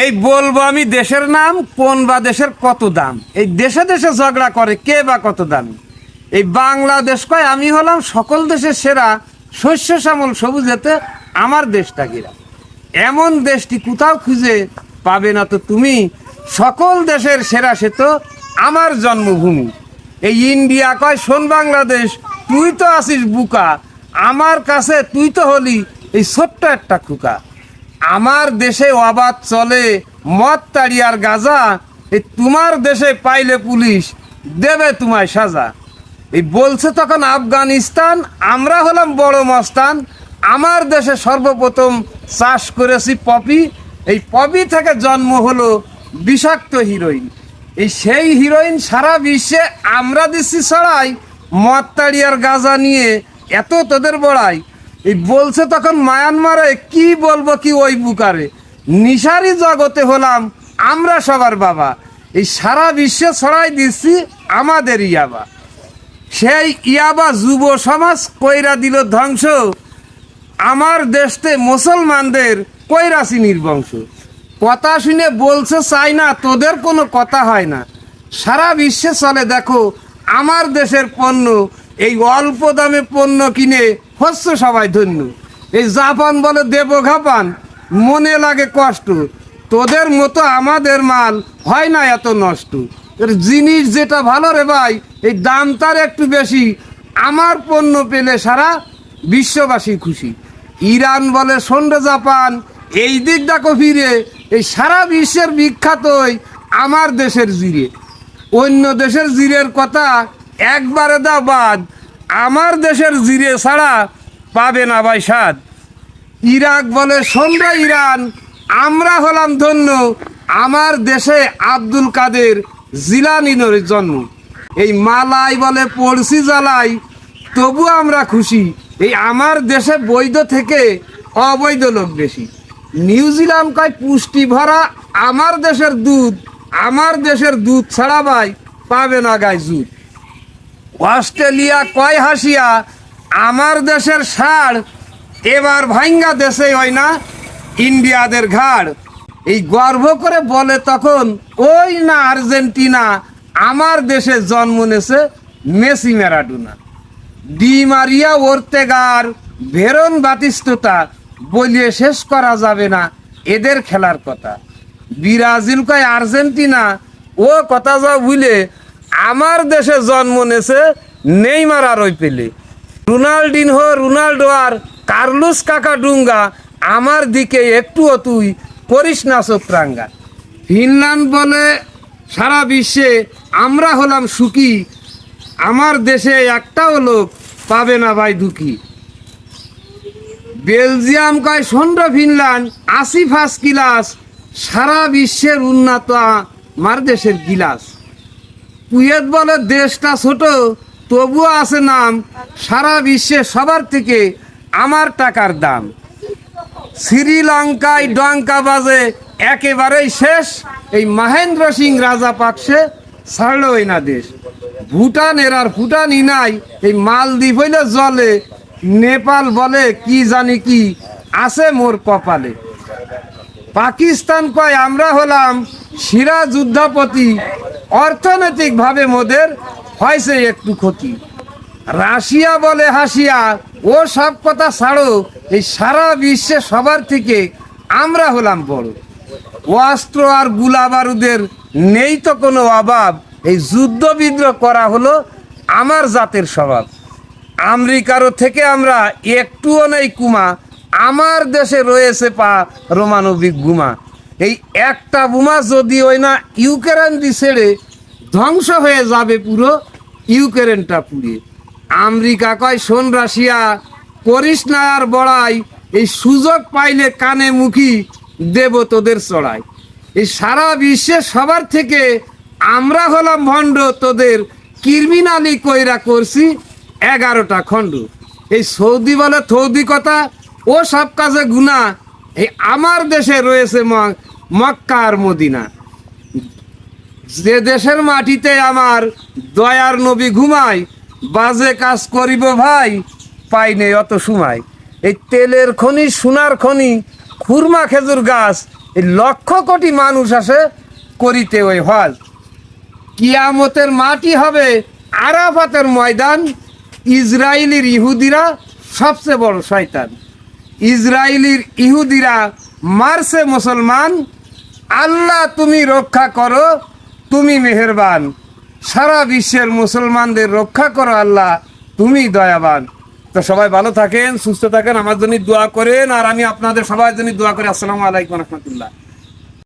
এই বলব আমি দেশের নাম, কোন বা দেশের কত দাম। এই দেশে দেশে ঝগড়া করে কে বা কত দাম। এই বাংলাদেশ কয়, আমি হলাম সকল দেশের সেরা শস্য শ্যামল সবুজ সবুজেতে আমার দেশটা গিরা। এমন দেশটি কোথাও খুঁজে পাবে না তো তুমি, সকল দেশের সেরা সে তো আমার জন্মভূমি। এই ইন্ডিয়া কয়, শোন বাংলাদেশ, তুই তো আছিস বুকা, আমার কাছে তুই তো হলি এই ছোট্ট একটা খুকা। আমার দেশে অবাধ চলে, মদ তাড়িয়ার গাজা, এই তোমার দেশে পাইলে পুলিশ দেবে তোমায় সাজা। এই বলছে তখন আফগানিস্তান, আমরা হলাম বড় মস্তান, আমার দেশে সর্বপ্রথম চাষ করেছি পপি। এই পপি থেকে জন্ম হলো বিষাক্ত হিরোইন। এই সেই হিরোইন সারা বিশ্বে আমরা দিচ্ছি ছড়াই, মদ তাড়িয়ার গাজা নিয়ে এত তোদের বড়াই। এই বলছে তখন মায়ানমারে, কি বলব কি ওই বুকারে? নিশারি জগতে হলাম আমরা সবার বাবা। এই সারা বিশ্বে ছড়াই দিচ্ছি আমাদের ইয়াবা। সেই ইয়াবা যুব সমাজ কইরা দিল, ধ্বংস। আমার দেশতে মুসলমানদের কইরাছি নির্বংশ কথা শুনে বলছে চাই না তোদের কোনো কথা হয় না। সারা বিশ্বে চলে, দেখো, আমার দেশের পণ্য, এই অল্প দামে পণ্য কিনে হচ্ছে সবাই ধন্য। এই জাপান বলে দেব ঘাপান, মনে লাগে কষ্ট। তোদের মতো আমাদের মাল হয় না এত নষ্ট। জিনিস যেটা ভালো রে ভাই, এই দাম তার একটু বেশি। আমার পণ্য পেলে সারা বিশ্ববাসী খুশি। ইরান বলে সন্ডে জাপান, এই দিক দেখো ফিরে, এই সারা বিশ্বের বিখ্যাতই আমার দেশের জিরে। অন্য দেশের জিরের কথা একবারে দা বাদ আমার দেশের জিরে ছাড়া পাবে না ভাই স্বাদ। ইরাক বলে সন্ধ্যা ইরান, আমরা হলাম ধন্য। আমার দেশে আব্দুল কাদের জিলানিনোর জন্ম। এই মালাই বলে পড়শি জ্বালাই তবু আমরা খুশি। এই আমার দেশে বৈধ থেকে অবৈধ লোক বেশি। নিউজিল্যান্ড কয়, পুষ্টি ভরা, আমার দেশের দুধ, আমার দেশের দুধ ছাড়া ভাই পাবে না গায়ে জুত অস্ট্রেলিয়া কয় হাসিয়া, আমার দেশের ষাড় এবার ভাঙ্গা দেশে হয় না, ইন্ডিয়াদের ঘাড়। এই গর্ব করে বলে তখন, ওই না আর্জেন্টিনা, আমার দেশে জন্ম নেছে মেসি ম্যারাডোনা। ডি মারিয়া ওর্তেগার, ভেরন বাতিস্ততা, বলিয়ে শেষ করা যাবে না এদের খেলার কথা। ব্রাজিল কয় আর্জেন্টিনা, ও কথা যা ভুলে আমার দেশে জন্ম নেছে নেইমার আর ওই পেলে। রোনাল্ডিনহো, রোনাল্ডো আর কার্লুস কাকা ডুঙ্গা, আমার দিকে একটুও তুই করিস না চোখরাঙ্গা ফিনল্যান্ড বলে সারা বিশ্বে আমরা হলাম সুখী, আমার দেশে একটাও লোক পাবে না ভাই দুঃখী। বেলজিয়াম কয় সন্ড ফিনল্যান্ড আশি ফার্স্ট ক্লাস সারা বিশ্বের উন্নত আমার দেশের গিলাস। কুয়েত বলে দেশটা ছোট, তবুও আছে নাম সারা বিশ্বে সবার থেকে আমার টাকার দাম। শ্রীলঙ্কায় ডঙ্কা বাজে একেবারেই শেষ, এই মহেন্দ্র সিং রাজা পাকসে ছাড়লই না দেশ। ভুটানের আর ভুটানই নাই, এই মালদ্বীপ হইলে জলে। নেপাল বলে কি জানি কি আছে মোর কপালে। পাকিস্তান কয়, আমরা হলাম সিরা যুদ্ধাপতি অর্থনৈতিকভাবে মোদের হয়েছে একটু ক্ষতি। রাশিয়া বলে হাসিয়া, ও সব কথা ছাড়ো, এই সারা বিশ্বে সবার থেকে আমরা হলাম বড়। অস্ত্র আরগুলা বারুদের নেই তো কোনো অভাব। এই যুদ্ধ বিদ্রোহ করা হলো আমার জাতের স্বভাব। আমেরিকারও থেকে আমরা একটুও নেই কুমা, আমার দেশে রয়েছে পা রোমানবিক গুমা। এই একটা বোমা যদি ওই না ইউক্রেন ছেড়ে ধ্বংস হয়ে যাবে পুরো ইউক্রেনটা পুড়িয়ে। আমেরিকা কয়, শোন রাশিয়া, করিস না আর বড়াই, এই সুযোগ পাইলে কানে মুখি দেব তোদের চড়াই। এই সারা বিশ্বে সবার থেকে আমরা হলাম ভণ্ড, তোদের কিরমিনালি কইরা করছি এগারোটা খণ্ড। এই সৌদি বলে থৌদি কথা ও সব কাজে গুণা, এই আমার দেশে রয়েছে ম- মক্কা আর মদিনা। যে দেশের মাটিতে আমার দয়ার নবী ঘুমায়, বাজে কাজ করিব ভাই, পাই নেই অত সময়। এই তেলের খনি, সোনার খনি, খুরমা, খেজুর গাছ, এই লক্ষ কোটি মানুষ আসে করিতে ওই হজ কিয়ামতের মাটি হবে আরাফাতের ময়দান ইসরায়েলির ইহুদিরা সবচেয়ে বড় শয়তান। ইসরায়েলির ইহুদিরা মারছে মুসলমান আল্লাহ তুমি রক্ষা করো, তুমি মেহেরবান। সারা বিশ্বের মুসলমানদের রক্ষা করো আল্লাহ, তুমি দয়াবান। তো সবাই ভালো থাকেন, সুস্থ থাকেন, আমার জন্য দোয়া করেন, আর আমি আপনাদের সবার জন্য দোয়া করি। আসসালামু আলাইকুম রহমতুল্লাহ।